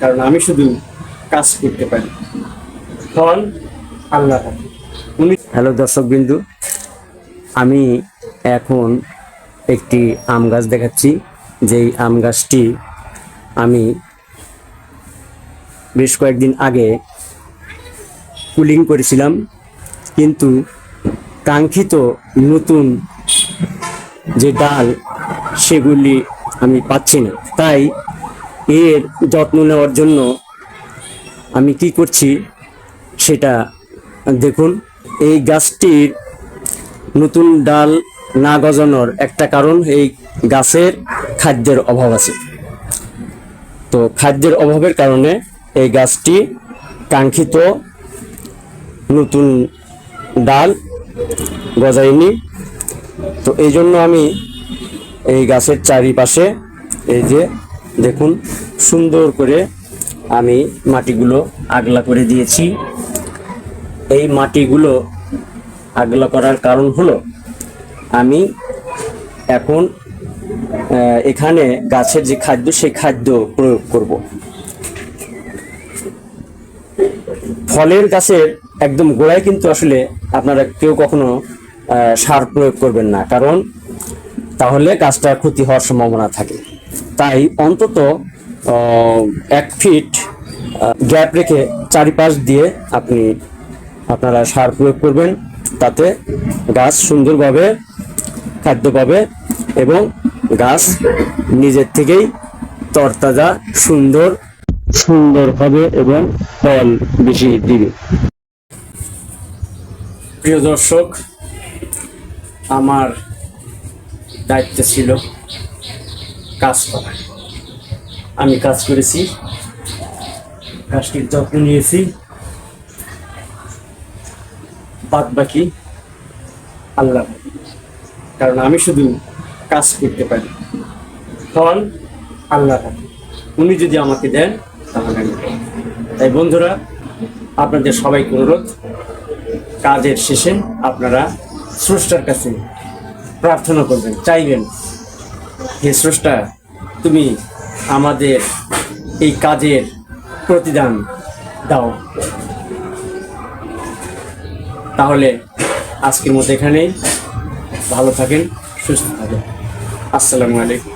কারণ আমি শুধু কাজ করতে পারি। ফল আল্লাহ উনি হ্যালো দর্শক বিন্দু, আমি এখন একটি আম গাছ দেখাচ্ছি। যেই আম গাছটি আমি বেশ কয়েকদিন আগে কুলিং করেছিলাম, কিন্তু কাঙ্ক্ষিত নতুন যে ডাল, সেগুলি আমি পাচ্ছি না। তাই এর যত্ন নেওয়ার জন্য আমি কি করছি সেটা দেখুন। এই গাছটির নতুন ডাল না গজানোর একটা কারণ এই গাছের খাদ্যের অভাব আছে। তো খাদ্যের অভাবের কারণে এই গাছটি কাঙ্ক্ষিত নতুন ডাল গজায়নি। তো এই জন্য আমি এই গাছের চারিপাশে এই যে দেখুন, সুন্দর করে আমি মাটিগুলো আগলা করে দিয়েছি। এই মাটিগুলো আগলা করার কারণ হলো, আমি এখন এখানে গাছের যে খাদ্য, সেই খাদ্য প্রয়োগ করব। ফলের গাছের একদম গোড়ায় কিন্তু আসলে আপনারা কেউ কখনো সার প্রয়োগ করবেন না। কারণ, তাহলে গাছটার ক্ষতি হওয়ার সম্ভাবনা থাকে। তাই অন্তত এক ফিট গ্যাপ রেখে চারিপাশ দিয়ে আপনি আপনারা সার প্রয়োগ করবেন। তাতে গাছ সুন্দরভাবে খাদ্য পাবে এবং গাছ নিজের থেকেই তরতাজা, সুন্দর সুন্দর হবে এবং ফল বেশি দিবে। প্রিয় দর্শক, আমার দায়িত্ব ছিল কাজ করা। আমি কাজ করেছি গাছটির যত্ন নিয়েছি। বাদ বাকি আল্লাহ কারণ আমি শুধু কাজ করতে পারি। ফল আল্লাহ উনি যদি আমাকে দেন, তাহলে আমি তাই বন্ধুরা, আপনাদের সবাইকে অনুরোধ, কাজের শেষে আপনারা স্রষ্টার কাছে প্রার্থনা করবেন, চাইবেন। হে স্রষ্টা, তুমি আমাদের এই কাজের প্রতিদান দাও। তাহলে আজকের মতো এখানেই। ভালো থাকেন, সুস্থ থাকেন। আসসালামু আলাইকুম।